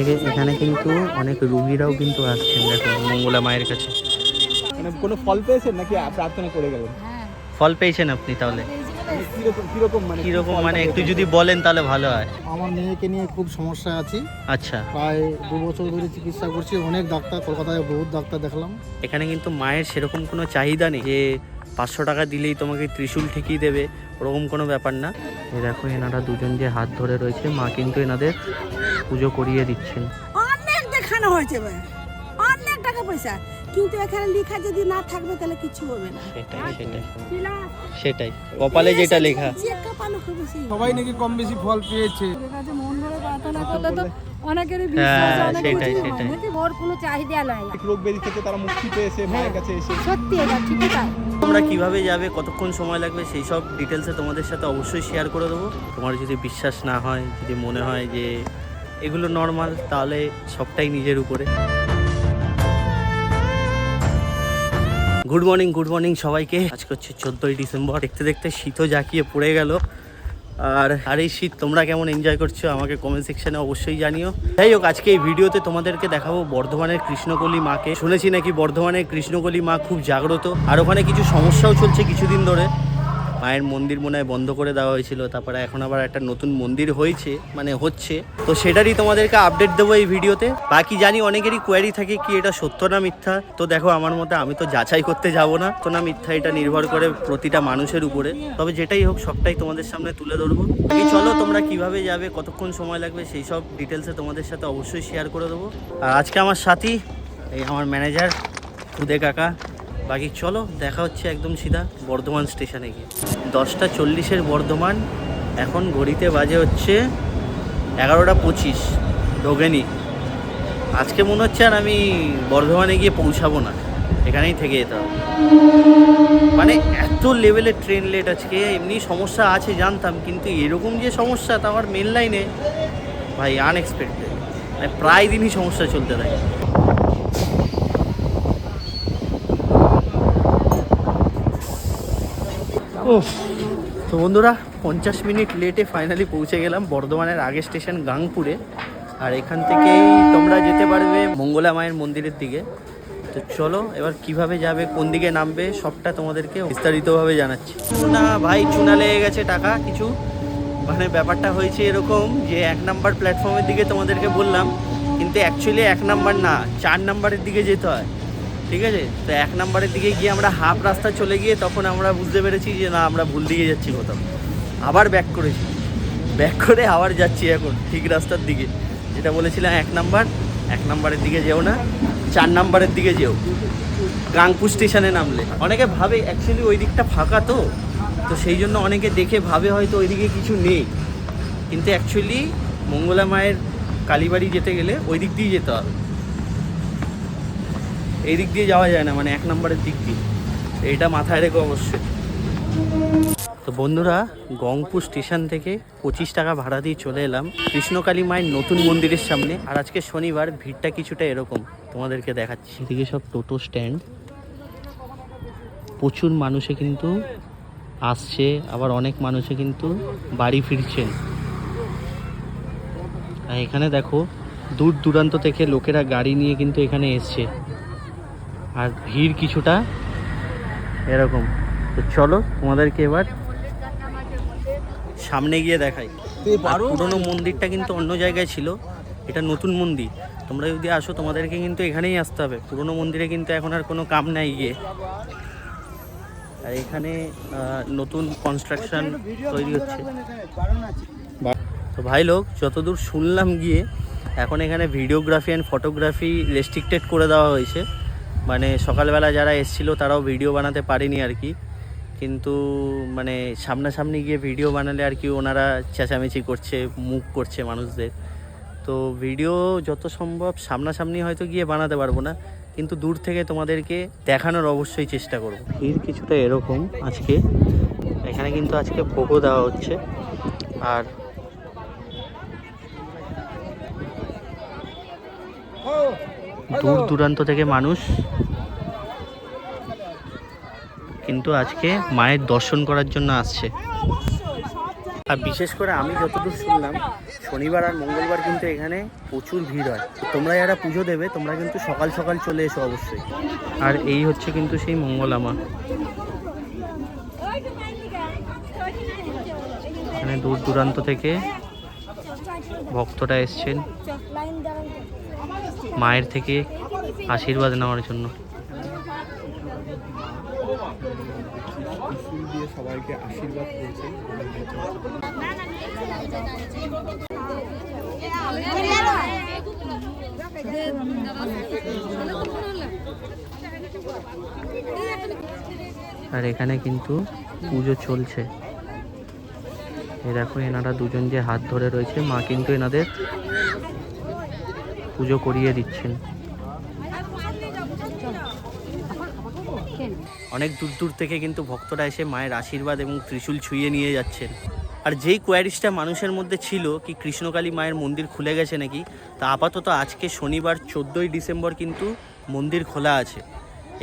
থেকে এখানে কিন্তু অনেক রুগীরাও কিন্তু আসছেন দেখো মঙ্গলা মায়ের কাছে। মানে কোনো ফল পেয়েছেন নাকি প্রার্থনা করে গেলেন? হ্যাঁ। ফল পেয়েছেন আপনি তাহলে? কীরকম মানে কীরকম মানে একটু যদি বলেন তাহলে ভালো হয়। আমার মেয়েকে নিয়ে খুব সমস্যা আছি। আচ্ছা। প্রায় দু বছর ধরে চিকিৎসা করছি অনেক ডাক্তার কলকাতায় বহুত ডাক্তার দেখলাম। এখানে কিন্তু মায়ের সেরকম কোনো চাহিদা নেই যে পাঁচশো টাকা দিলেই তোমাকে ত্রিশূল ঠেকিয়ে দেবে, ওরকম কোনো ব্যাপার না। এ দেখো, এনারা দুজন যে হাত ধরে রয়েছে, মা কিন্তু এনাদের পুজো করিয়ে দিচ্ছেন। অনেক দেখানো হয়েছে অনেক টাকা পয়সা। কিন্তু এখানে লেখা যদি না থাকবে তাহলে কিছু হবে না। সেটাই সেটাই। সেটাই। কপালে যেটা লেখা। সবাই নাকি কম বেশি ফল পেয়েছে। মন ভরে প্রার্থনা করলে তো অনেকেরই হ্যাঁ, বিশ্বাস সেটাই, সেটাই। নাকি ওর কোনো চাহিদা নাই? রোগ ব্যাধি থেকে তারা মুক্তি পেয়েছে মায়ের কাছে এসে। সত্যি এটা ঠিকই তাই। তোমরা কীভাবে যাবে কতক্ষণ সময় লাগবে সেই সব ডিটেলসে তোমাদের সাথে অবশ্যই শেয়ার করে দেবো। তোমার যদি বিশ্বাস না হয় যদি মনে হয় যে এগুলো নর্মাল তাহলে সবটাই নিজের উপরে। গুড মর্নিং গুড মর্নিং সবাইকে। আজকে হচ্ছে চোদ্দোই ডিসেম্বর। দেখতে দেখতে শীতও জাঁকিয়ে পড়ে গেল। আর আর এই শীত তোমরা কেমন এনজয় করছ আমাকে কমেন্ট সেকশানে অবশ্যই জানিও। যাই হোক, আজকে এই ভিডিওতে তোমাদেরকে দেখাবো বর্ধমানের কৃষ্ণকলি মাকে। শুনেছি নাকি বর্ধমানের কৃষ্ণকলি মা খুব জাগ্রত। আর ওখানে কিছু সমস্যাও চলছে কিছুদিন ধরে। মায়ের মন্দির মনে হয় বন্ধ করে দেওয়া হয়েছিল, তারপরে এখন আবার একটা নতুন মন্দির হয়েছে মানে হচ্ছে। তো সেটারই তোমাদেরকে আপডেট দেবো এই ভিডিওতে। বাকি জানি অনেকেরই কোয়ারি থাকে কি এটা সত্য না মিথ্যা। তো দেখো আমার মতে আমি তো যাচাই করতে যাব না। তো না মিথ্যা, এটা নির্ভর করে প্রতিটা মানুষের উপরে। তবে যেটাই হোক, সবটাই তোমাদের সামনে তুলে ধরবো। এই চলো, তোমরা কীভাবে যাবে, কতক্ষণ সময় লাগবে, সেই সব ডিটেলসে তোমাদের সাথে অবশ্যই শেয়ার করে দেবো। আর আজকে আমার সাথী, এই আমার ম্যানেজার খুদে কাকা বাকি চলো, দেখা হচ্ছে একদম সিধা বর্ধমান স্টেশনে গিয়ে। দশটা চল্লিশের বর্ধমান, এখন ঘড়িতে বাজে হচ্ছে এগারোটা পঁচিশ ঢোকেনি আজকে মনে হচ্ছে আর আমি বর্ধমানে গিয়ে পৌঁছাবো না, এখানেই থেকে যেতে হবে। মানে এত লেভেলের ট্রেন লেট আজকে, এমনি সমস্যা আছে জানতাম, কিন্তু এরকম যে সমস্যা, তা আমার মেন লাইনে ভাই আনএক্সপেক্টেড মানে প্রায় দিনই সমস্যা চলতে থাকে। তো বন্ধুরা, পঞ্চাশ মিনিট লেটে ফাইনালি পৌঁছে গেলাম বর্ধমানের আগের স্টেশন গাংপুরে। আর এখান থেকেই তোমরা যেতে পারবে মঙ্গলা মায়ের মন্দিরের দিকে। তো চলো, এবার কীভাবে যাবে, কোন দিকে নামবে, সবটা তোমাদেরকে বিস্তারিতভাবে জানাচ্ছি। না ভাই, চুনা লেগে গেছে টাকা, কিছু। মানে ব্যাপারটা হয়েছে এরকম যে এক নাম্বার প্ল্যাটফর্মের দিকে তোমাদেরকে বললাম, কিন্তু অ্যাকচুয়ালি এক নাম্বার না, চার নাম্বারের দিকে যেতে হয়। ঠিক আছে? তো এক নাম্বারের দিকে গিয়ে আমরা হাফ রাস্তা চলে গিয়ে তখন আমরা বুঝতে পেরেছি যে না, আমরা ভুল দিকে যাচ্ছি কোথাও। আবার ব্যাক করেছি। ব্যাক করে আবার যাচ্ছি এখন, ঠিক রাস্তার দিকে। যেটা বলেছিলাম এক নাম্বার, এক নাম্বারের দিকে যেও না, চার নাম্বারের দিকে যেও। গাংপুর স্টেশনে নামলে। অনেকে ভাবে অ্যাকচুয়ালি ওই দিকটা ফাঁকা তো। তো সেই জন্য অনেকে দেখে ভাবে হয়তো ওইদিকে কিছু নেই। কিন্তু অ্যাকচুয়ালি মঙ্গলা মায়ের কালীবাড়ি যেতে গেলে ওই দিক দিয়ে যেতে হবে। এই দিক দিয়ে যাওয়া যায় না মানে এক নম্বরের দিক দিয়ে। এটা মাথায় রেখে অবশ্যই। তো বন্ধুরা, গংপুর স্টেশন থেকে পঁচিশ টাকা ভাড়া দিয়ে চলে এলাম। কৃষ্ণকালী মায়ের নতুন মন্দিরের সামনে। আর আজকে শনিবার, ভিড়টা কিছুটা এরকম। তোমাদেরকে দেখাচ্ছি। এদিকে সব টোটো স্ট্যান্ড। প্রচুর মানুষে কিন্তু আসছে, আবার অনেক মানুষে কিন্তু বাড়ি ফিরছেন। এখানে দেখো, দূর দূরান্ত থেকে লোকেরা গাড়ি নিয়ে কিন্তু এখানে এসছে। আর ভিড় কিছুটা এরকম। তো চলো তোমাদেরকে এবার সামনে গিয়ে দেখাই। পুরোনো মন্দিরটা কিন্তু অন্য জায়গায় ছিল। এটা নতুন মন্দির। তোমরা যদি আসো তোমাদেরকে কিন্তু এখানেই আসতে হবে। পুরোনো মন্দিরে কিন্তু এখন আর কোনো কাম নাই গিয়ে। আর এখানে নতুন কনস্ট্রাকশন তৈরি হচ্ছে। তো ভাই লোক যতদূর শুনলাম গিয়ে এখন এখানে ভিডিওগ্রাফি অ্যান্ড ফটোগ্রাফি রেস্ট্রিক্টেড করে দেওয়া হয়েছে। মানে সকালবেলা যারা এসছিল তারাও ভিডিও বানাতে পারেনি আর কি। কিন্তু মানে সামনাসামনি গিয়ে ভিডিও বানালে আর কি ওনারা চেঁচামেচি করছে, মুখ করছে মানুষদের। তো ভিডিও যত সম্ভব সামনাসামনি হয়তো গিয়ে বানাতে পারব না, কিন্তু দূর থেকে তোমাদেরকে দেখানোর অবশ্যই চেষ্টা করব। ভিড় কিছুটা এরকম আজকে। এখানে কিন্তু আজকে ভোগও দেওয়া হচ্ছে। আর দূর দূরান্ত থেকে মানুষ। কিন্তু আজকে মায়ের দর্শন করার জন্য আসছে। আর বিশেষ করে আমি যতদূর শুনলাম শনিবার আর মঙ্গলবার কিন্তু এখানে প্রচুর ভিড় হয়। তোমরা যারা পুজো দেবে তোমরা কিন্তু সকাল সকাল চলে এসো অবশ্যই। আর এই হচ্ছে কিন্তু সেই মঙ্গলামা। এখানে দূর দূরান্ত থেকে ভক্তরা এসছেন। মায়ের থেকে আশীর্বাদ নেওয়ার জন্য। সবাইকে আশীর্বাদ আর এখানে কিন্তু পুজো চলছে। এ দেখো, এনারা দুজন যে হাত ধরে রয়েছে, মা কিন্তু এনাদের পুজো করিয়ে দিচ্ছেন। অনেক দূর দূর থেকে কিন্তু ভক্তরা এসে মায়ের আশীর্বাদ এবং ত্রিশূল ছুঁয়ে নিয়ে যাচ্ছেন। আর যেই কোয়ারিসটা মানুষের মধ্যে ছিল, কি কৃষ্ণকালী মায়ের মন্দির খুলে গেছে নাকি, তা আপাতত আজকে শনিবার চোদ্দোই ডিসেম্বর কিন্তু মন্দির খোলা আছে।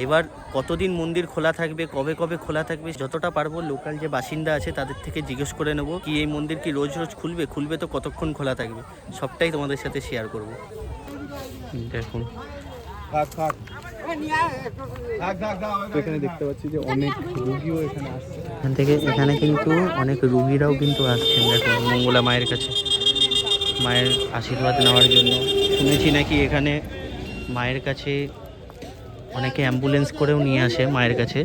এবার কতদিন মন্দির খোলা থাকবে, কবে কবে খোলা থাকবে, যতটা পারব লোকাল যে বাসিন্দা আছে তাদের থেকে জিজ্ঞেস করে নেব, কি এই মন্দির কি রোজ রোজ খুলবে খুলবে তো কতক্ষণ খোলা থাকবে, সবটাই তোমাদের সাথে শেয়ার করব। দেখুন। এখানে দেখতে পাচ্ছি যে অনেক রোগীও এখানে আসছে। এখান থেকে এখানে কিন্তু অনেক রুগীরাও কিন্তু আসছেন। দেখো মঙ্গলা মায়ের কাছে। মায়ের আশীর্বাদ নেওয়ার জন্য। শুনেছি নাকি এখানে মায়ের কাছে অনেকে অ্যাম্বুলেন্স করেও নিয়ে আসে মায়ের কাছে।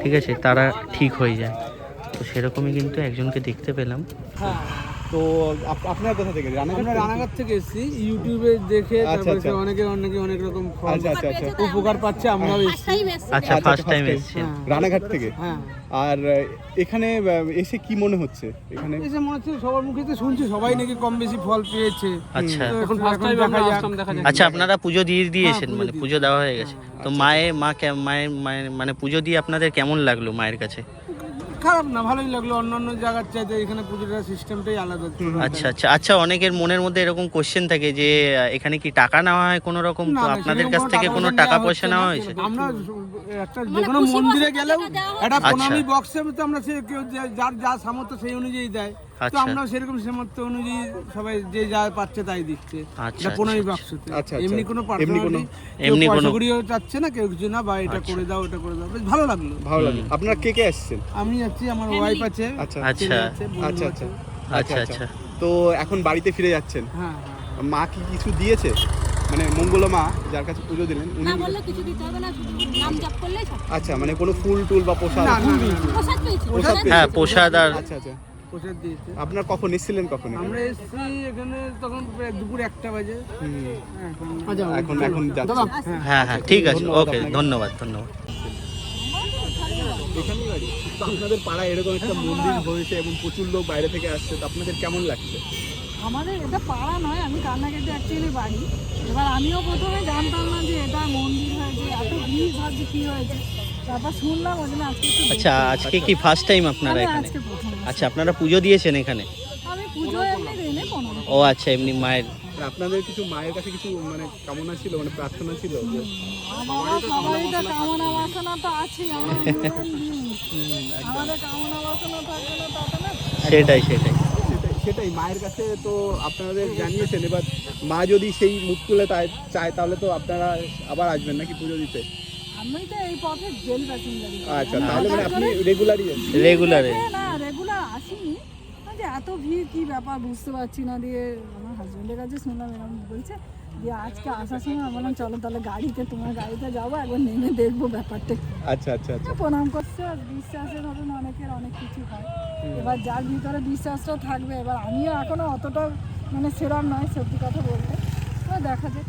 ঠিক আছে তারা ঠিক হয়ে যায়। তো সেরকমই কিন্তু একজনকে দেখতে পেলাম। তো আপ- আপনারা কোথা থেকে রানাঘাট আমরা রানাঘাট থেকে এসেছি। ইউটিউবে দেখে আচ্ছা, তারপরে আচ্ছা। অনেকে অনেকে অনেক রকম ফল আচ্ছা আচ্ছা আচ্ছা। উপকার পাচ্ছে আমরাও এসেছি। আচ্ছা ফার্স্ট টাইম। এসেছেন। রানাঘাট থেকে? হ্যাঁ। আর এখানে এসে কি মনে হচ্ছে এখানে? এসে মনে হচ্ছে সবার মুখে তো শুনছি সবাই নাকি কম বেশি ফল পেয়েছে। আচ্ছা। এখন ফার্স্ট টাইম দেখা যাক। আচ্ছা আপনারা পুজো দিয়ে দিয়েছেন মানে পুজো দেওয়া হয়ে গেছে। তো মায়ে মা মায়ের মানে পুজো দিয়ে আপনাদের কেমন লাগল মায়ের কাছে? খারাপ না ভালোই লাগল। অন্যান্য জায়গার চাইতে এখানে পুজোটার সিস্টেমটাই আলাদা আচ্ছা আচ্ছা। আচ্ছা অনেকের মনের মধ্যে এরকম কোশ্চেন থাকে যে এখানে কি টাকা নেওয়া হয় কোনো রকম? তো আপনাদের কাছ থেকে কোনো টাকা পয়সা নেওয়া। হয়েছে? আমরা একটা যে কোনো মন্দিরে গেলেও একটা আচ্ছা। প্রণামী বক্সে আমরা সে কেউ যার যা সামর্থ্য সেই অনুযায়ী দেয়। তো আচ্ছা। আমরা সেরকম সামর্থ্য অনুযায়ী সবাই যে যা পাচ্ছে তাই দিচ্ছে। আচ্ছা, এটা আচ্ছা, বাক্সতে। এমনি কোনো এমনি কোনো- এমনি কোনো- চাচ্ছে না কেউ কিছু না বা এটা। করে দাও এটা করে দাও। বেশ ভালো লাগল। ভালো লাগে আপনারা কে কে আসছেন আমি যাচ্ছি আমার ওয়াইফ আছে আচ্ছা। আচ্ছা। আচ্ছা আচ্ছা। আচ্ছা আচ্ছা তো এখন বাড়িতে ফিরে যাচ্ছেন? হ্যাঁ হ্যাঁ। মা কি কিছু দিয়েছে? মানে মঙ্গল মা যার কাছে পুজো দিলেন উনি না বললে কিছু দিতে হবে না নাম জপ করলেই আচ্ছা মানে কোনো ফুল টুল বা প্রসাদ? না, না, না, প্রসাদ পেয়েছি। হ্যাঁ প্রসাদ আর আচ্ছা আচ্ছা। দিয়েছে। আপনার কখন এসেছিলেন কখন আমরা এসেছি এখানে তখন প্রায় দুপুর একটা বাজে। এখন এখন এখন হ্যাঁ হ্যাঁ ঠিক আছে। ওকে ধন্যবাদ ধন্যবাদ। আপনাদের পাড়ায় এরকম একটা মন্দির হয়েছে এবং প্রচুর লোক বাইরে থেকে আসছে তো আপনাদের কেমন লাগছে? আমাদের এটা পাড়া নয় আমি কান্নাকাটি অ্যাকচুয়ালি বাড়ি। এবার আমিও প্রথমে জানতাম না যে এটা মন্দির হয়েছে এত ভিড় ভাবছি কি হয়েছে। আচ্ছা আজকে কি ফার্স্ট টাইম আপনারা এখানে? প্রথম এসেছি। আচ্ছা আপনারা পুজো দিয়েছেন এখানে? ও আচ্ছা এমনি মায়ের আপনাদের কিছু মায়ের কাছে কিছু মানে কামনা ছিল মানে প্রার্থনা ছিল যে বাবা সবারই তো কামনা বাসনা তো আছেই আমরা human beings। আমাদের কামনা বাসনা থাকবে না তাতে না। সেটাই সেটাই। সেটাই- সেটাই মায়ের কাছে তো আপনাদের জানিয়েছেন এবার মা যদি সেই মুখ তুলে তাই চায় তাহলে তো আপনারা আবার আসবেন নাকি পুজো দিতে? আমি তো এই পথে জেল প্যাসেঞ্জারি আচ্ছা তাহলে মানে আপনি রেগুলারই রেগুলারে না রেগুলার আসিনি। যে এত ভিড় কি ব্যাপার বুঝতে পারছি না দিয়ে আমার হাজবেন্ডের কাছে শুনলাম এরকম বলছে দিয়ে আজকে আসার সময় আমি বললাম চলো তাহলে গাড়িতে তোমার গাড়িতে যাব একবার নেমে দেখব ব্যাপারটা। আচ্ছা আচ্ছা আচ্ছা। প্রণাম করছে আর বিশ্বাসের ধরুন অনেকের অনেক কিছু হয়। এবার যার ভিতরে বিশ্বাসটা থাকবে এবার আমিও এখনও অতটা মানে সেরম নয় সত্যি কথা বলতে। দেখা যাক।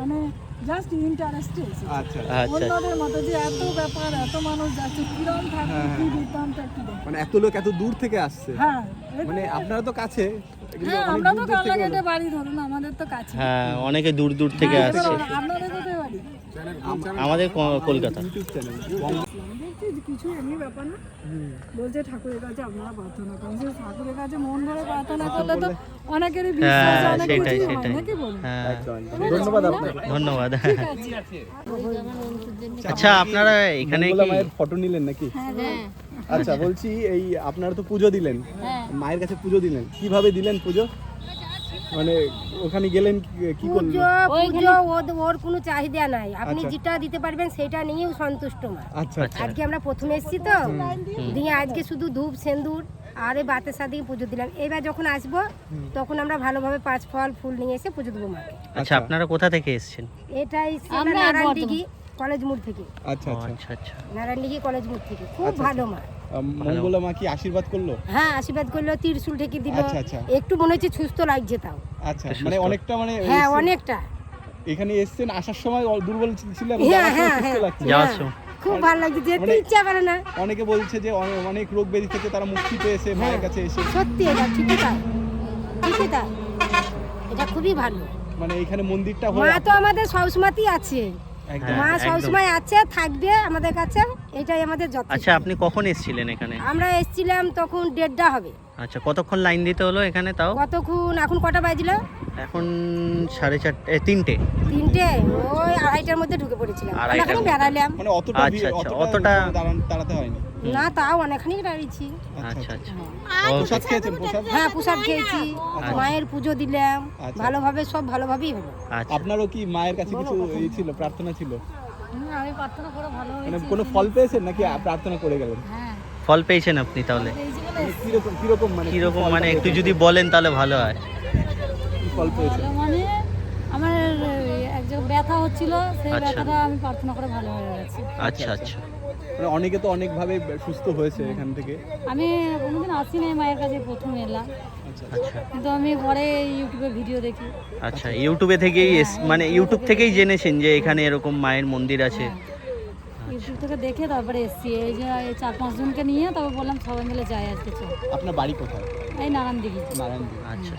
মানে জাস্ট ইন্টারেস্টে আচ্ছা আচ্ছা। অন্যদের মতো যে এত ব্যাপার এত মানুষ যাচ্ছে কিরম থাকে কি বৃত্তান্ত একটু মানে এত লোক এত দূর থেকে আসছে। হ্যাঁ মানে আপনারা তো কাছে হ্যাঁ আমরা তো থেকে কালাঘাটে বাড়ি ধরুন আমাদের তো কাছে। হ্যাঁ অনেকে দূর দূর থেকে হ্যাঁ, আসছে। আপনাদের কোথায় বাড়ি? আমাদের ক- কলকাতা। দেখছি কিছু এমনি ব্যাপার না। বলছে ঠাকুরের কাছে আপনারা প্রার্থনা করেন। যে ঠাকুরের কাছে মন ভরে প্রার্থনা করলে তো অনেকেরই বিশ্বাস হ্যাঁ অনেক সেটাই কিছুই হয় নাকি বলুন হ্যাঁ। ধন্যবাদ আপনাকে। ধন্যবাদ। আচ্ছা আপনারা এখানে কি মায়ের ফটো নিলেন নাকি? হ্যাঁ। আচ্ছা বলছি এই আপনারা তো পুজো দিলেন। হ্যাঁ। মায়ের কাছে পুজো দিলেন। কীভাবে দিলেন পুজো? মানে ওখানে গেলেন কি- করলেন? পুজো পুজো ওর- কোনো চাহিদা নাই। আপনি আচ্ছা। যেটা দিতে পারবেন সেটা নিয়েও সন্তুষ্ট মা। আচ্ছা আচ্ছা। আজকে আমরা প্রথমে এসেছি তো। দিয়ে আজকে শুধু ধূপ সেন্দুর আর এই বাতের সাথে পুজো দিলাম। এবার যখন আসব তখন আমরা ভালোভাবে পাঁচ ফল ফুল নিয়ে এসে পুজো দেবো মাকে। আচ্ছা আপনারা কোথা থেকে এসেছেন? এটাই আমরা নারায়ণডিঘি কলেজ মোড় থেকে। আচ্ছা আচ্ছা। আচ্ছা আচ্ছা। নারায়ণডিঘি কলেজ মোড় থেকে। খুব আচ্ছা, ভালো মা। মঙ্গলা মা কি আশীর্বাদ করল? হ্যাঁ আশীর্বাদ করল তিরশুল ঠেকে দিল। আচ্ছা, আচ্ছা। একটু মনে হচ্ছে সুস্থ লাগছে তাও। আচ্ছা মানে অনেকটা মানে হ্যাঁ অনেকটা। এখানে এসছেন আসার সময় দুর্বল ছিল হ্যাঁ হ্যাঁ হ্যাঁ। হ্যাঁ। খুব ভালো লাগছে যেতে মানে- ইচ্ছা করে না। অনেকে বলছে যে অনেক রোগ ব্যাধি থেকে তারা মুক্তি পেয়েছে মায়ের। কাছে এসে। সত্যি এটা ঠিকই তাই। ঠিকই তাই। এটা খুবই ভালো। মানে এখানে মন্দিরটা মা তো আমাদের সবসময়তেই আছে। মা সবসময় আছে থাকবে আমাদের কাছে এটাই আমাদের যথেষ্ট আচ্ছা আপনি কখন এসেছিলেন এখানে? আমরা এসেছিলাম তখন দেড়টা হবে। আচ্ছা কতক্ষণ লাইন দিতে হলো এখানে তাও? কতক্ষণ এখন কটা বাজলো? এখন সাড়ে চারটে তিনটে। তিনটে ওই আড়াইটার মধ্যে ঢুকে পড়েছিলাম। আড়াইটার বেড়ালাম। মানে অতটা আচ্ছা, আচ্ছা, অতটা দাঁড়াতে হয়নি। না তাও অনেকখানি দাঁড়িয়েছি। আচ্ছা আচ্ছা। প্রসাদ খেয়েছেন? প্রসাদ? হ্যাঁ প্রসাদ খেয়েছি। মায়ের পুজো দিলাম আচ্ছা। ভালোভাবে সব ভালোভাবেই হলো। আচ্ছা। আপনারও কি মায়ের কাছে কিছু ছিল প্রার্থনা ছিল? আমি প্রার্থনা করে ভালো মানে কোনো ফল পেয়েছেন নাকি প্রার্থনা করে গেলেন? হ্যাঁ। ফল পেয়েছেন আপনি তাহলে? কীরকম কীরকম মানে কীরকম মানে একটু যদি বলেন তাহলে ভালো হয়। ফল পেয়েছেন? মানে আমার একজন ব্যথা হচ্ছিল সেই আচ্ছা। ব্যথাটা আমি প্রার্থনা করে ভালো হয়ে গেছে। আচ্ছা আচ্ছা। মানে অনেকে তো অনেক ভাবে সুস্থ হয়েছে এখান থেকে। আমি কোনোদিন আসিনি মায়ের কাছে প্রথম এলাম। আচ্ছা। আচ্ছা। কিন্তু আমি পরে ইউটিউবে ভিডিও দেখি। আচ্ছা ইউটিউবে থেকেই এস- মানে ইউটিউব থেকেই জেনেছেন যে এখানে এরকম মায়ের মন্দির আছে। ইউটিউব থেকে দেখে তারপরে এসছি। এই যে এই চার পাঁচ জনকে নিয়ে তারপর বললাম সবাই মিলে যাই আজকে চল। আপনার বাড়ি কোথায়? এই নারায়ণ দিঘি আচ্ছা।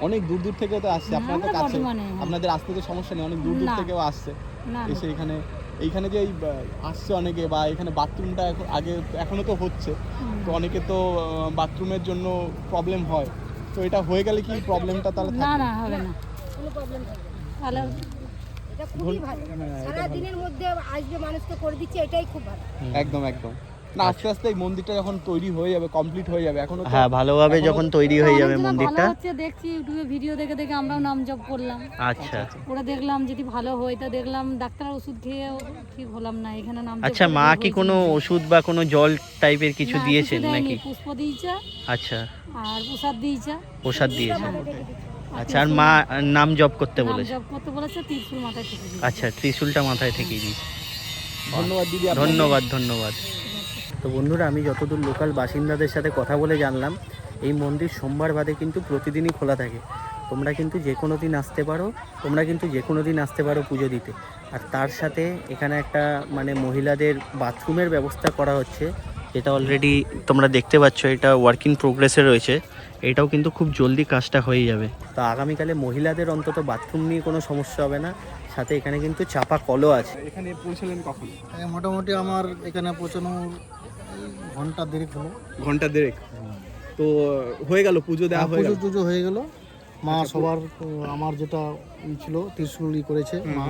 অনেক দূর দূর থেকে তো আসছে আপনারা তো কাছে হ্যাঁ। আপনাদের আসতে তো সমস্যা নেই অনেক দূর দূর। থেকেও আসছে। এসে এখানে এইখানে যে এই আসছে অনেকে বা এখানে বাথরুমটা এখন আগে এখনও তো হচ্ছে। তো অনেকে তো বাথরুমের জন্য প্রবলেম হয়। তো এটা হয়ে গেলে কি প্রবলেমটা তাহলে না না হবে না। কোনো প্রবলেম থাকবে না। তাহলে এটা খুবই ভালো। হ্যাঁ, সারা দিনের মধ্যে আসবে মানুষকে করে দিচ্ছে এটাই খুব ভালো। একদম একদম। না আস্তে আস্তে এই মন্দিরটা যখন তৈরি হয়ে যাবে কমপ্লিট হয়ে যাবে এখনও হ্যাঁ ভালোভাবে যখন তৈরি হয়ে যাবে মন্দিরটা ভালো হচ্ছে দেখছি ইউটিউবে ভিডিও দেখে দেখে আমরাও নাম জপ করলাম। আচ্ছা। ওরা দেখলাম যদি ভালো হয় তা দেখলাম ডাক্তার ওষুধ খেয়েও ঠিক হলাম না এখানে নাম আচ্ছা মা কি কোনো ওষুধ বা কোনো জল টাইপের কিছু দিয়েছেন নাকি? পুষ্প দিয়েছে। আচ্ছা। আর প্রসাদ দিয়েছে। প্রসাদ দিয়েছেন আচ্ছা আর মা নাম জপ করতে বলেছে? জপ করতে বলেছে তিরশুল মাথায় থেকে আচ্ছা ত্রিশূলটা মাথায় থেকেই দিয়েছে। ধন্যবাদ দিদি। ধন্যবাদ ধন্যবাদ। তো বন্ধুরা আমি যতদূর লোকাল বাসিন্দাদের সাথে কথা বলে জানলাম এই মন্দির সোমবার বাদে কিন্তু প্রতিদিনই খোলা থাকে। তোমরা কিন্তু যে কোনো দিন আসতে পারো তোমরা কিন্তু যে কোনো দিন আসতে পারো পুজো দিতে। আর তার সাথে এখানে একটা মানে মহিলাদের বাথরুমের ব্যবস্থা করা হচ্ছে যেটা অলরেডি তোমরা দেখতে পাচ্ছ এটা ওয়ার্কিং প্রোগ্রেসে রয়েছে। এটাও কিন্তু খুব জলদি কাজটা হয়ে যাবে। তো আগামীকালে মহিলাদের অন্তত বাথরুম নিয়ে কোনো সমস্যা হবে না সাথে এখানে কিন্তু চাপা কলও আছে। এখানে পৌঁছলেন কখন? মোটামুটি আমার এখানে পৌঁছানোর ঘণ্টা দেড়েক হলো। ঘণ্টা দেড়েক। তো হয়ে গেল পুজো দেওয়া হয়ে পুজো গেল। টুজো হয়ে গেল। মা সবার আমার যেটা ই ছিল ত্রিশুল করেছে মা।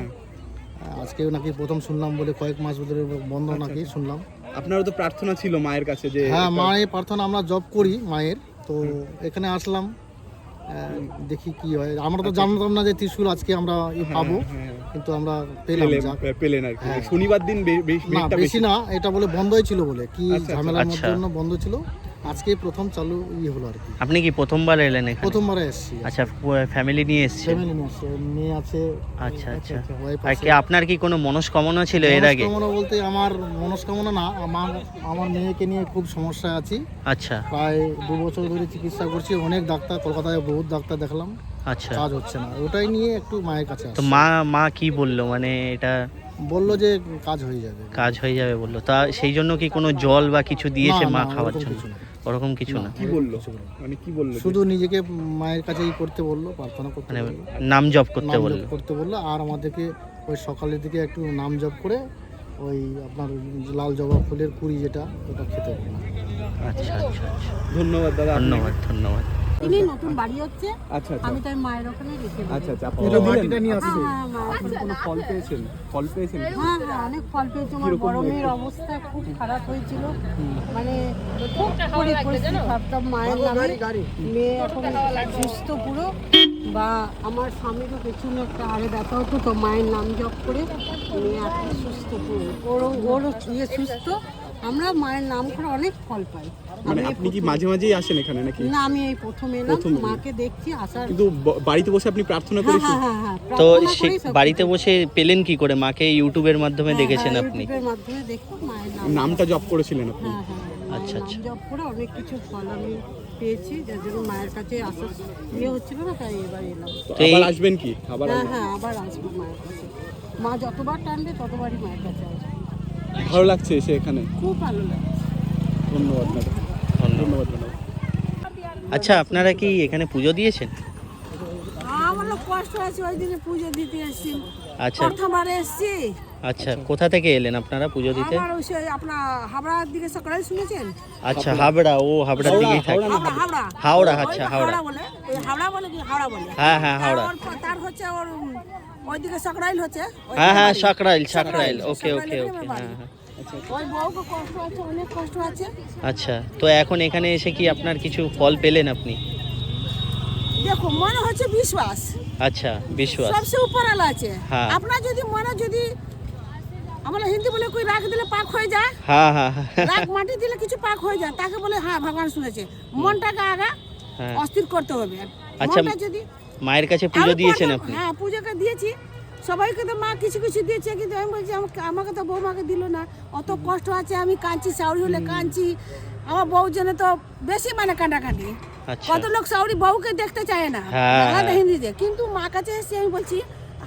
আজকে নাকি প্রথম শুনলাম বলে কয়েক মাস ধরে বন্ধ নাকি শুনলাম। আপনারও তো প্রার্থনা ছিল মায়ের কাছে যে হ্যাঁ মায়ের প্রার্থনা আমরা জব করি মায়ের। তো এখানে আসলাম দেখি কি হয়। আমরা তো জানতাম না যে ত্রিশুল আজকে আমরা পাবো হ্যাঁ, কিন্তু আমরা পেলাম পেলেন আর হ্যাঁ। শনিবার দিন বেশি না এটা বলে বন্ধই ছিল বলে। কি আচ্ছা, আচ্ছা। ঝামেলার আচ্ছা। জন্য বন্ধ ছিল? আজকে প্রথম চালু ই হলো আর কি। আপনি কি প্রথমবার এলেন এখানে? প্রথমবারে এসেছি। আচ্ছা ফ্যামিলি নিয়ে এসছেন? ফ্যামিলি নিয়ে মেয়ে আছে আচ্ছা আচ্ছা। আর কি আপনার কি কোনো মনস্কামনা ছিল এর আগে? মনস্কামনা বলতে আমার মনস্কামনা না আমার আমার মেয়েকে নিয়ে খুব সমস্যা আছি। আচ্ছা। প্রায় দু বছর ধরে চিকিৎসা করছি অনেক ডাক্তার কলকাতায় বহুত ডাক্তার দেখলাম। আচ্ছা। কাজ হচ্ছে না। ওটাই নিয়ে একটু মায়ের কাছে তো মা মা কি বলল? মানে এটা বলল যে কাজ হয়ে যাবে। কাজ হয়ে যাবে বলল। তা সেই জন্য কি কোনো জল বা কিছু দিয়েছে মা খাওয়ার জন্য। ওরকম কিছু না। কি বলল? মানে কি বলল শুধু নিজেকে মায়ের কাছে ই করতে বলল প্রার্থনা করতে মানে নাম জপ করতে নাম বলল। জপ করতে বলল আর আমাদেরকে ওই সকালের দিকে একটু নাম জপ করে ওই আপনার লাল জবা ফুলের কুড়ি যেটা ওটা খেতে বলল। আচ্ছা আচ্ছা আচ্ছা। ধন্যবাদ দাদা। ধন্যবাদ ধন্যবাদ। তিনি নতুন বাড়ি হচ্ছে। আচ্ছা আচ্ছা। আমি তাই মায়ের ওখানে রেখে আচ্ছা আচ্ছা আপনি দিলেন? মাটিটা নিয়ে আসছে হ্যাঁ, আপনি কোনো ফল পেয়েছেন? ফল পেয়েছেন? হ্যাঁ হ্যাঁ অনেক ফল পেয়েছি। আমার বড় মেয়ের অবস্থা খুব খারাপ হয়েছিল। মানে খুব পরিস্থিতি ভাবতাম মায়ের নামে মেয়ে এখন সুস্থ পুরো। বা আমার স্বামীরও পেছনে একটা আরে ব্যথা হতো তো মায়ের নাম জপ করে মেয়ে এখন সুস্থ পুরো। ওরও ওরও ইয়ে সুস্থ। আমরা মায়ের নাম করে অনেক ফল পাই। মানে আপনি কি মাঝে মাঝেই আসেন এখানে নাকি? না আমি এই প্রথম এলাম মাকে দেখছি আসার কিন্তু বাড়িতে বসে আপনি প্রার্থনা হ্যাঁ করেছেন? হ্যাঁ হ্যাঁ তো সে বাড়িতে বসে পেলেন কি করে? মাকে ইউটিউবের মাধ্যমে দেখেছেন আপনি? ইউটিউবের মাধ্যমে দেখো মায়ের নাম। নামটা জপ করেছিলেন আপনি? হ্যাঁ হ্যাঁ আচ্ছা, আচ্ছা। জপ করে অনেক কিছু ফল আমি পেয়েছি যার জন্য মায়ের কাছে আসার ইয়ে হচ্ছিল না তাই এবার এলাম। আবার আসবেন কি? আবার হ্যাঁ হ্যাঁ আবার আসব মায়ের কাছে। মা যতবার টানবে ততবারই মায়ের কাছে আসব। ভালো লাগছে এসে এখানে? খুব ভালো লাগছে। ধন্যবাদ ম্যাডাম। ধন্যবাদ। ম্যাডাম। আচ্ছা আপনারা কি এখানে পুজো দিয়েছেন? আমার কষ্ট আছে ওই দিনে পুজো দিতে এসেছি। আচ্ছা। প্রথমবারে এসেছি। আচ্ছা কোথা থেকে এলেন আপনারা পুজো দিতে? আমার ওই আপনার হাবড়ার দিকে সকালে শুনেছেন? আচ্ছা হাবড়া ও হাবড়ার দিকেই থাকে। হাবড়া হাবড়া। হাওড়া আচ্ছা হাওড়া। বলে হাওড়া বলে কি হাওড়া বলে। হ্যাঁ হ্যাঁ তার হাওড়া তার হচ্ছে ওর ওইদিকে সকরাইল হচ্ছে হ্যাঁ হ্যাঁ সাকরাইল সাকরাইল ওকে ওকে ওকে হ্যাঁ হ্যাঁ। আচ্ছা তো এখন এখানে এসে কি আপনার কিছু ফল পেলেন আপনি? দেখো মনে হচ্ছে বিশ্বাস। আচ্ছা বিশ্বাস। উপর আলা আছে। হ্যাঁ। আপনার যদি মনে যদি আমরা হিন্দি বলে কই রাখ দিলে পাক হয়ে যায়। হ্যাঁ হ্যাঁ রাখ মাটি দিলে কিছু পাক হয়ে যায় তাকে বলে হ্যাঁ ভগবান শুনেছে। মনটাকে আগা অস্থির করতে হবে। আচ্ছা, যদি মায়ের কাছে পুজো দিয়েছেন আপনি? হ্যাঁ পুজোকে দিয়েছি। সবাইকে তো মা কিছু কিছু দিয়েছে কিন্তু আমি বলছি আমাকে আমাকে তো বৌমাকে দিল না। অত কষ্ট আছে আমি কাঁদছি সাউরি হলে কাঁদছি। আমার বউ জন্য তো বেশি মানে কান্নাকাটি। আচ্ছা। কত লোক সাউরি বউকে দেখতে চায় না হ্যাঁ। হিন্দিতে কিন্তু মা কাছে এসে আমি বলছি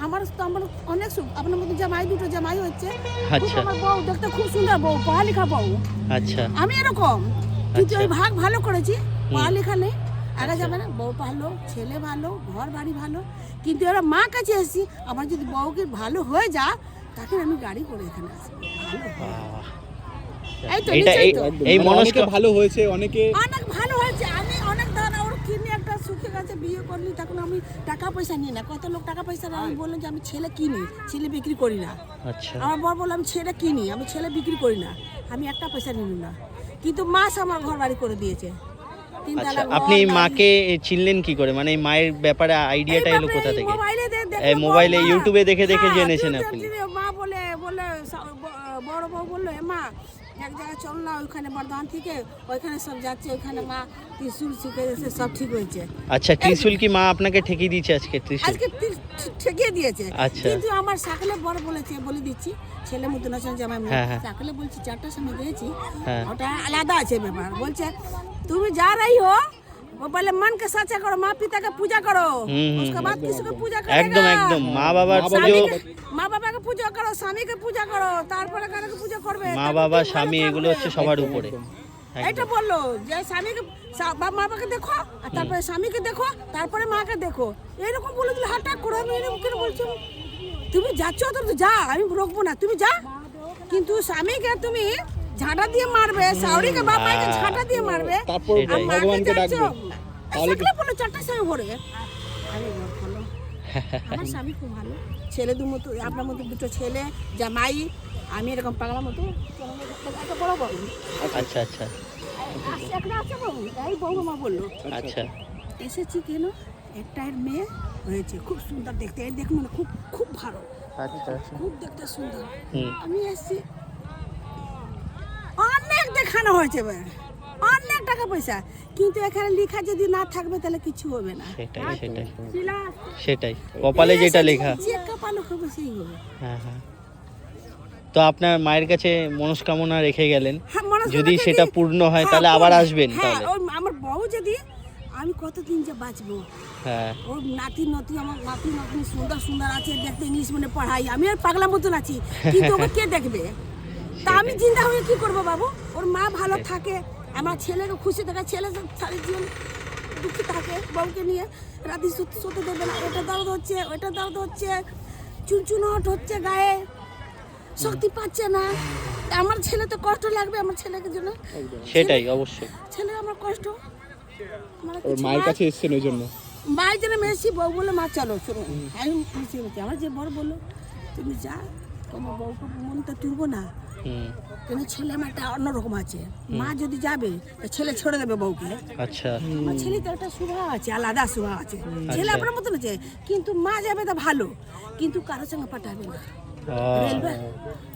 আমার তো আমার অনেক সুখ। আপনার মতো জামাই দুটো জামাই হচ্ছে। আচ্ছা। আমার বউ দেখতে খুব সুন্দর বউ পড়ালেখা বউ। আচ্ছা। আমি এরকম। কিন্তু আচ্ছা। ওই ভাগ ভালো করেছি পড়ালেখা নেই। আগে যাবে না বউ ভালো ছেলে ভালো ঘর বাড়ি ভালো। কিন্তু এরা মা কাছে এসেছি আমার যদি বউকে ভালো হয়ে যা তাকে আমি গাড়ি করে এখানে আসব এই মানে অনেকে ভালো হয়েছে অনেকে অনেক ভালো হয়েছে। আমি অনেক ধর ওর কিনে একটা সুখে গেছে বিয়ে করলি তখন আমি টাকা পয়সা নিই না। কত লোক টাকা পয়সা আমি বললাম যে আমি ছেলে কিনি ছেলে বিক্রি করি না। আচ্ছা। আমার বর বলল আমি ছেলে কিনি আমি ছেলে বিক্রি করি না আমি একটা পয়সা নিলাম না। কিন্তু মাস আমার ঘর বাড়ি করে দিয়েছে। আচ্ছা আপনি। মাকে চিনলেন কি করে মানে এই মায়ের ব্যাপারে আইডিয়াটা এলো কোথা থেকে মোবাইলে, ইউটিউবে দেখে দেখে হ্যাঁ, জেনেছেন আপনি। মা বলে বলে বড় বউ বলল মা এক জায়গায় চল না ওইখানে বর্ধমান থেকে ওইখানে সব যাচ্ছে ওইখানে মা ত্রিশুল শিখে গেছে সব ঠিক হয়েছে। আচ্ছা ত্রিশুল কি মা আপনাকে ঠেকিয়ে দিয়েছে আজকে ত্রিশুল? আজকে ঠেকিয়ে দিয়েছে। আচ্ছা। কিন্তু আমার সাকলে বড় বলেছে বলে দিচ্ছি ছেলে মতো নাচন আমার সাকলে বলছি চারটার সময় গিয়েছি হ্যাঁ। ওটা আলাদা আছে ব্যাপার। বলছে তুমি যারাই হোক वो पहले मन के साचा करो माँ पिता का पूजा करो হুম, হুম, उसके बाद किसी को पूजा करेगा একদম একদম মা বাবার পুজো স্বামী মা বাবাকে পূজা করো স্বামীকে পূজা করো তারপরে কারকে পূজা করবে মা তারপর বাবা তুমি ভালো স্বামী এগুলো থাকবে। হচ্ছে সবার উপরে এটা বললো যে স্বামীকে সা- বাপ মা বাবাকে দেখো আর তারপরে স্বামীকে দেখো তারপরে মাকে দেখো এরকম বলে দিলে হাটাক করে আমি এরকম করে বলছো তুমি যাচ্ছ তো তো যা আমি রোকবো না তুমি যা কিন্তু স্বামীকে তুমি ঝাঁটা দিয়ে মারবে সাউরিকে বাপ মাকে ঝাঁটা দিয়ে মারবে তারপর আর মাকে ভগবানকে যাচ্ছ ডাকবে তাহলে কি- সকলে বলো চারটার সময় ভরে? আরে বাপ, ভালো। আমার স্বামী খুব ভালো। ছেলে দু মতো আপনার মতো দুটো ছেলে জামাই আমি এরকম পাগলা মতো একটা বড় বড় আচ্ছা আচ্ছা। একটা আছে বাবু। বৌমা বলল আচ্ছা। এসেছি কেন? একটা এর মেয়ে হয়েছে। খুব সুন্দর দেখতে। এর দেখুন মানে খুব খুব ভালো। আচ্ছা খুব দেখতে সুন্দর। আমি এসেছি। অনেক দেখানো হয়েছে এবার। অনেক টাকা পয়সা। কিন্তু এখানে লেখা যদি না থাকবে তাহলে কিছু হবে না। সেটাই সেটাই। সেটাই। কপালে যেটা লেখা। যে কপালে হবে সেই হবে। হ্যাঁ হ্যাঁ। তো আপনার মায়ের কাছে মনস্কামনা রেখে গেলেন। হ্যাঁ, যদি সেটা পূর্ণ হয় হ্যাঁ, তাহলে আবার আসবেন তাহলে। আমার বউ যদি আমি কতদিন যে বাঁচবো? হ্যাঁ। ওর নাতি নাতি আমার নাতি নাতি সুন্দর সুন্দর আছে দেখতে ইংলিশ মানে পড়াই আমি আর পাগলা মতন আছি। কিন্তু ওকে কে দেখবে? তা আমি চিন্তা হয়ে কি করব বাবু? ওর মা ভালো থাকে আমার ছেলেকে খুশি থাকে ছেলে সারা জীবন দুঃখী থাকে বউকে নিয়ে রাতে শুতে দেবে না এটা দর্দ হচ্ছে ওটা দর্দ হচ্ছে চুনচুনট হচ্ছে গায়ে শক্তি পাচ্ছে না। আমার ছেলে তো কষ্ট লাগবে আমার ছেলেকে জন্য। সেটাই অবশ্যই। ছেলে আমার কষ্ট। আমার ওর মায়ের কাছে এসছেন ওই জন্য? মায়ের জন্য মেসি বউ বলে মা চলো চলো। আমি খুশি হয়েছি আমার যে বড় বলল তুমি যা তোমার বউকে মনটা তুলবো না কিন্তু ছেলে আমার একটা অন্যরকম আছে। মা যদি যাবে তো ছেলে ছেড়ে দেবে বউকে। আচ্ছা। আমার ছেলে তো একটা স্বভাব আছে আলাদা স্বভাব আছে। ছেলে আপনার মতন আছে কিন্তু মা যাবে তো ভালো। কিন্তু কারোর সঙ্গে পাঠাবে না। রেলওয়ে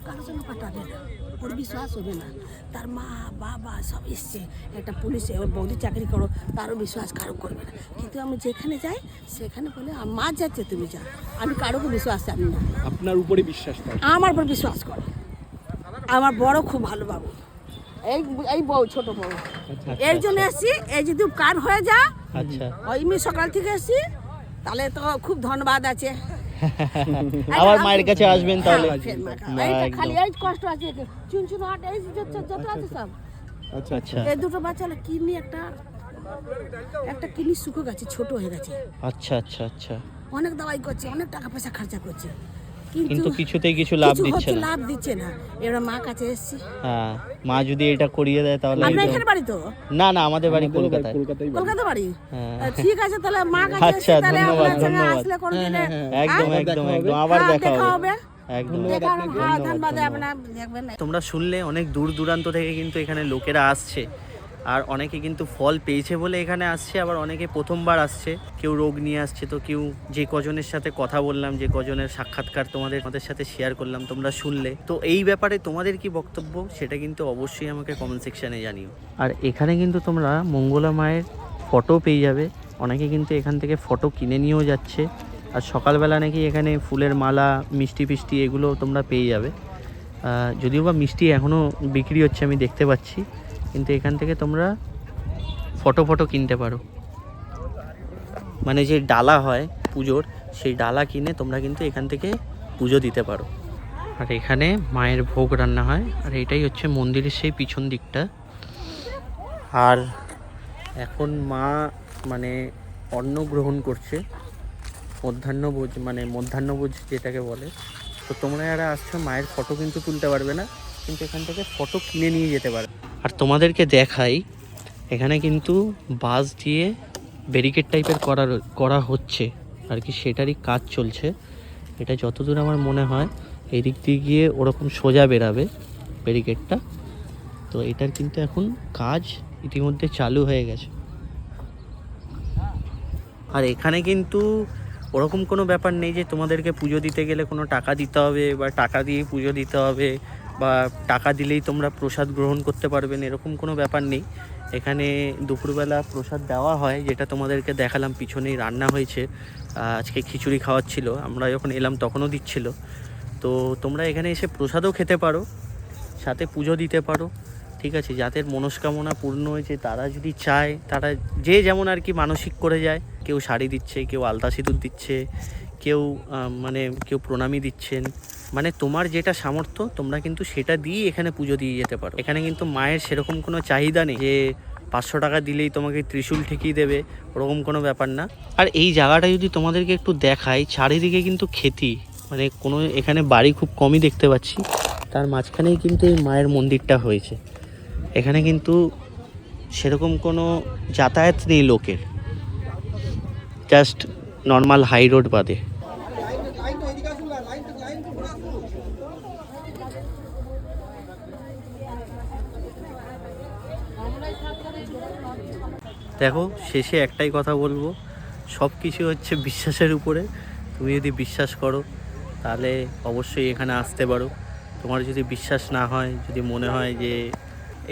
কারোর সঙ্গে পাঠাবে না। ওর বিশ্বাস হবে না। তার মা বাবা সব এসছে। একটা পুলিশে ওর বৌদি চাকরি করো তারও বিশ্বাস কারও করবে না। কিন্তু আমি যেখানে যাই সেখানে বলে "আ, মা যাচ্ছে তুমি যা আমি কারোকে বিশ্বাস জানি না। আপনার উপরে বিশ্বাস আমার উপর বিশ্বাস করে। আমার বড় খুব ভালো বাবু। এই এই বউ ছোট বউ। এর জন্য এসছি এই যদি কার হয়ে যা আচ্ছা। ওই আমি সকাল থেকে এসছি তাহলে তো খুব ধন্যবাদ আছে। আবার মায়ের কাছে আসবেন তাহলে। হ্যাঁ, একদম। খালি এই কষ্ট আছে চুন চুন হাট এই যে যত যত আছে সব। আচ্ছা আচ্ছা। এই দুটো বাচ্চা হলো কিডনি একটা একটা কিনি শুকো গেছে ছোট হয়ে গেছে। আচ্ছা আচ্ছা আচ্ছা। অনেক দাওয়াই করছে অনেক টাকা পয়সা খরচা করছে। কিন্তু কিছুতেই কিছু লাভ দিচ্ছে না। লাভ দিচ্ছে না। এবার মা কাছে এসছি। হ্যাঁ মা যদি এটা করিয়ে দেয় তাহলে আপনার এখানে বাড়ি তো? না না আমাদের বাড়ি কলকাতায়। কলকাতায় কলকাতা বাড়ি? হ্যাঁ। ঠিক আছে তাহলে মা কাছে আচ্ছা, ধন্যবাদ, ধন্যবাদ। একদম? একদম একদম আবার দেখা হবে। তোমরা শুনলে অনেক দূর দূরান্ত থেকে কিন্তু এখানে লোকেরা আসছে। আর অনেকে কিন্তু ফল পেয়েছে বলে এখানে আসছে, আবার অনেকে প্রথমবার আসছে। কেউ রোগ নিয়ে আসছে, তো কেউ যে কজনের সাথে কথা বললাম, যে কজনের সাক্ষাৎকার তোমাদের আমাদের সাথে শেয়ার করলাম, তোমরা শুনলে। তো এই ব্যাপারে তোমাদের কি বক্তব্য? সেটা কিন্তু অবশ্যই আমাকে কমেন্ট সেকশানে জানিও। আর এখানে কিন্তু তোমরা মঙ্গলা মায়ের ফটো পেয়ে যাবে। অনেকে কিন্তু এখান থেকে ফটো কিনে নিয়েও যাচ্ছে। আর সকালবেলা নাকি এখানে ফুলের মালা, মিষ্টি ফিষ্টি এগুলো তোমরা পেয়ে যাবে। যদিও বা মিষ্টি এখনও বিক্রি হচ্ছে, আমি দেখতে পাচ্ছি। কিন্তু এখান থেকে তোমরা ফটো ফটো কিনতে পারো। মানে যে ডালা হয় পুজোর, সেই ডালা কিনে তোমরা কিন্তু এখান থেকে পুজো দিতে পারো। আর এখানে মায়ের ভোগ রান্না হয়, আর এটাই হচ্ছে মন্দিরের সেই পিছন দিকটা। আর এখন মা মানে অন্ন গ্রহণ করছে মধ্যাহ্নভোজ মানে মধ্যাহ্নভোজ যেটাকে বলে। তো তোমরা যারা আসছো, মায়ের ফটো কিন্তু তুলতে পারবে না, কিন্তু এখান থেকে ফটো কিনে নিয়ে যেতে পারবে। আর তোমাদেরকে দেখাই, এখানে কিন্তু বাস দিয়ে ব্যারিকেড টাইপের করা করা হচ্ছে। আর কি সেটারই কাজ চলছে। এটা যতদূর আমার মনে হয় এই দিক দিয়ে গিয়ে ওরকম সোজা বেরাবে ব্যারিকেডটা তো এটার কিন্তু এখন কাজ ইতিমধ্যে চালু হয়ে গেছে। আর এখানে কিন্তু ওরকম কোনো ব্যাপার নেই যে তোমাদেরকে পুজো দিতে গেলে কোনো টাকা দিতে হবে বা টাকা দিয়ে পুজো দিতে হবে। বা টাকা দিলেই তোমরা প্রসাদ গ্রহণ করতে পারবেন, এরকম কোনো ব্যাপার নেই। এখানে দুপুরবেলা প্রসাদ দেওয়া হয়, যেটা তোমাদেরকে দেখালাম, পিছনেই রান্না হয়েছে। আজকে খিচুড়ি খাওয়াচ্ছিল, আমরা যখন এলাম তখনও দিচ্ছিল। তো তোমরা এখানে এসে প্রসাদও খেতে পারো, সাথে পুজো দিতে পারো, ঠিক আছে? যাদের মনস্কামনা পূর্ণ হয়েছে, তারা যদি চায়, তারা যে যেমন আর কি মানসিক করে যায়, কেউ শাড়ি দিচ্ছে, কেউ আলতা সিঁদুর দিচ্ছে, কেউ মানে কেউ প্রণামী দিচ্ছেন মানে তোমার যেটা সামর্থ্য, তোমরা কিন্তু সেটা দিয়ে এখানে পুজো দিয়ে যেতে পারো। এখানে কিন্তু মায়ের সেরকম কোনো চাহিদা নেই যে পাঁচশো টাকা দিলেই তোমাকে ত্রিশূল ঠেকিয়ে দেবে, ওরকম কোনো ব্যাপার না। আর এই জায়গাটা যদি তোমাদেরকে একটু দেখাই, চারিদিকে কিন্তু খেতি মানে কোনো এখানে বাড়ি খুব কমই দেখতে পাচ্ছি। তার মাঝখানেই কিন্তু এই মায়ের মন্দিরটা হয়েছে। এখানে কিন্তু সেরকম কোনো যাতায়াত নেই লোকের। জাস্ট নর্মাল হাই রোড বাদে। দেখো, শেষে একটাই কথা বলব। সব কিছু হচ্ছে বিশ্বাসের উপরে। তুমি যদি বিশ্বাস করো, তাহলে অবশ্যই এখানে আসতে পারো। তোমার যদি বিশ্বাস না হয়, যদি মনে হয় যে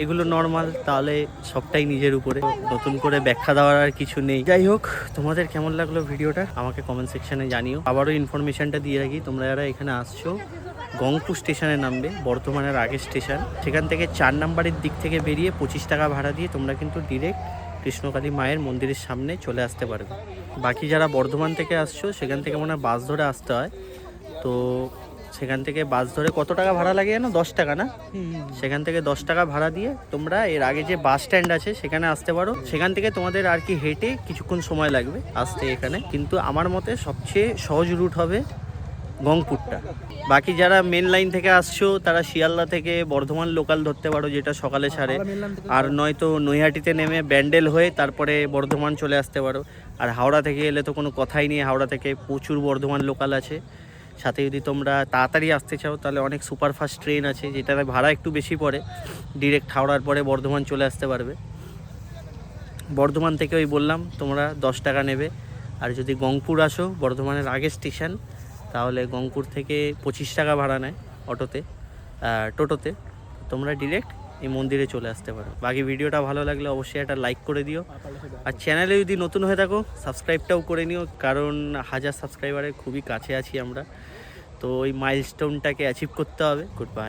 এগুলো নর্মাল তাহলে সবটাই নিজের উপরে। নতুন করে ব্যাখ্যা দেওয়ার আর কিছু নেই। যাই হোক, তোমাদের কেমন লাগল ভিডিওটা? আমাকে কমেন্ট সেকশনে জানিও। আবারও ইনফরমেশনটা দিয়ে রাখি, তোমরা যারা এখানে আসছো, গংপুর স্টেশনে নামবে, বর্ধমানের আগের স্টেশন সেখান থেকে চার নাম্বারের দিক থেকে বেরিয়ে পঁচিশ টাকা ভাড়া দিয়ে তোমরা কিন্তু ডিরেক্ট কৃষ্ণকালী মায়ের মন্দিরের সামনে চলে আসতে পারবে বাকি যারা বর্ধমান থেকে আসছো, সেখান থেকে মনে হয় বাস ধরে আসতে হয়। তো সেখান থেকে বাস ধরে কত টাকা ভাড়া লাগে জানো? দশ টাকা না? সেখান থেকে দশ টাকা ভাড়া দিয়ে তোমরা এর আগে যে বাস স্ট্যান্ড আছে, সেখানে আসতে পারো। সেখান থেকে তোমাদের আর কি হেঁটে কিছুক্ষণ সময় লাগবে আসতে এখানে। কিন্তু আমার মতে সবচেয়ে সহজ রুট হবে গংপুরটা। বাকি যারা মেন লাইন থেকে আসছো তারা শিয়ালদা থেকে বর্ধমান লোকাল ধরতে পারো যেটা সকালে ছাড়ে আর নয়তো নৈহাটিতে নেমে ব্যান্ডেল হয়ে তারপরে বর্ধমান চলে আসতে পারো। আর হাওড়া থেকে এলে তো কোনো কথাই নেই হাওড়া থেকে প্রচুর বর্ধমান লোকাল আছে। সাথে যদি তোমরা তাড়াতাড়ি আসতে চাও তাহলে অনেক সুপারফাস্ট ট্রেন আছে যেটাতে ভাড়া একটু বেশি পড়ে। ডিরেক্ট হাওড়ার পরে বর্ধমান চলে আসতে পারবে। বর্ধমান থেকে ওই বললাম তোমরা দশ টাকা নেবে। আর যদি গংপুর আসো বর্ধমানের আগে স্টেশন তাহলে গংপুর থেকে পঁচিশ টাকা ভাড়া নেয় অটোতে টোটোতে। তোমরা ডিরেক্ট এই মন্দিরে চলে আসতে পারো। বাকি ভিডিওটা ভালো লাগলে অবশ্যই একটা লাইক করে দিও। আর চ্যানেলে যদি নতুন হয়ে থাকো সাবস্ক্রাইবটাও করে নিও, কারণ হাজার সাবস্ক্রাইবারের খুবই কাছে আছি আমরা। তো ওই মাইলস্টোনটাকে অ্যাচিভ করতে হবে। Good bye